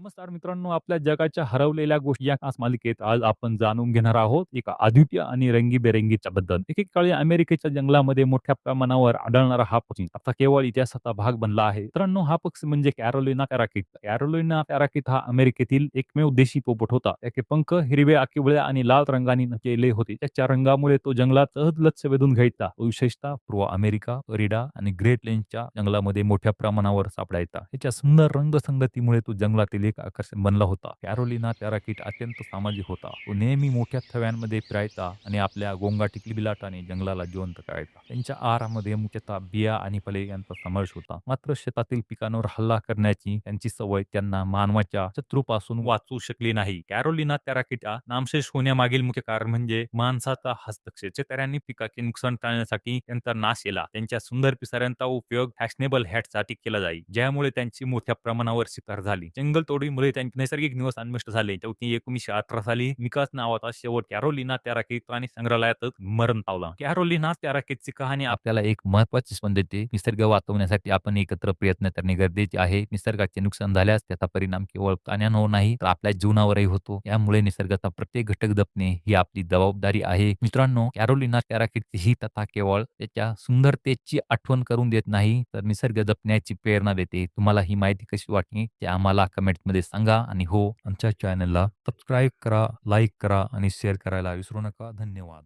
नमस्कार मित्रांनो, आपल्या जगाच्या हरवलेल्या गोष्टी या खास मालिकेत आज आपण जाणून घेणार आहोत एका अद्वितीय आणि रंगीबेरंगीच्या बद्दल. एकेकाळी अमेरिकेच्या जंगलामध्ये मोठ्या प्रमाणावर आढळणारा हा पक्षी आता केवळ इतिहासाचा भाग बनला आहे. मित्रांनो, हा पक्षी म्हणजे कॅरोलिना पॅराकिट. कॅरोलिना पॅराकिट हा अमेरिकेतील एकमेव देशी पोपट होता. त्याचे पंख हिरवे आकिवळ्या आणि लाल रंगाने केले होते. त्याच्या रंगामुळे तो जंगलात सहज लक्ष वेधून घ्यायचा. तो विशेषतः पूर्व अमेरिका, फ्लोरिडा आणि ग्रेट लेनच्या जंगलामध्ये मोठ्या प्रमाणावर सापडायचा. याच्या सुंदर रंगसंगतीमुळे तो जंगलातील एक आकर्षण बनला होता. कॅरोलिना पॅराकिट अत्यंत सामाजिक होता. तो नेहमी मोठ्या थव्यांमध्ये फिरायचा आणि आपल्या गोंगा टिकली बिलाटाने जंगलाला जिवंत करायचा. त्यांच्या आहारामध्ये मुख्यतः बिया आणि फले यांचा समावेश होता. मात्र शेतातील पिकांवर हल्ला करण्याची त्यांची सवय त्यांना मानवाच्या शत्रूपासून वाचू शकली नाही. कॅरोलिना पॅराकिटचा नामशेष होण्यामागील मुख्य कारण म्हणजे माणसाचा हस्तक्षेप. शेतकऱ्यांनी पिकाचे नुकसान टाळण्यासाठी त्यांचा नाश केला. त्यांच्या सुंदर पिसाऱ्यांचा उपयोग फॅशनेबल हॅटसाठी केला जाई, ज्यामुळे त्यांची मोठ्या प्रमाणावर शिकार झाली. जंगलतोडीमुळे त्यांचे नैसर्गिक निवास झाले. शेवटी एकोणीसशे अठरा साली मिकास नावाचा शेवट कॅरोलिना पॅराकिट प्राणी संग्रहालयातच मरण पावला. कॅरोलिना पॅराकिटची कहाणी आपल्याला एक महत्वाची स्पंद देते. निसर्ग वाचवण्यासाठी आपण एकत्र प्रयत्न करणे गरजेचे आहे. निसर्गाचे नुकसान झाल्यास त्याचा परिणाम केवळ प्राण्यांवर नाही तर आपल्या जीवनावरही होतो. यामुळे निसर्गाचा प्रत्येक घटक जपणे ही आपली जबाबदारी आहे. मित्रांनो, कॅरोलिना पॅराकिटची ही तथा केवळ त्याच्या सुंदरतेची आठवण करून देत नाही तर निसर्ग जपण्याची प्रेरणा देते. तुम्हाला ही माहिती कशी वाटली ते आम्हाला कमेंटमध्ये सांगा आणि हो आमच्या चॅनलला सबस्क्राईब करा, लाईक करा आणि शेअर करायला विसरू नका. धन्यवाद.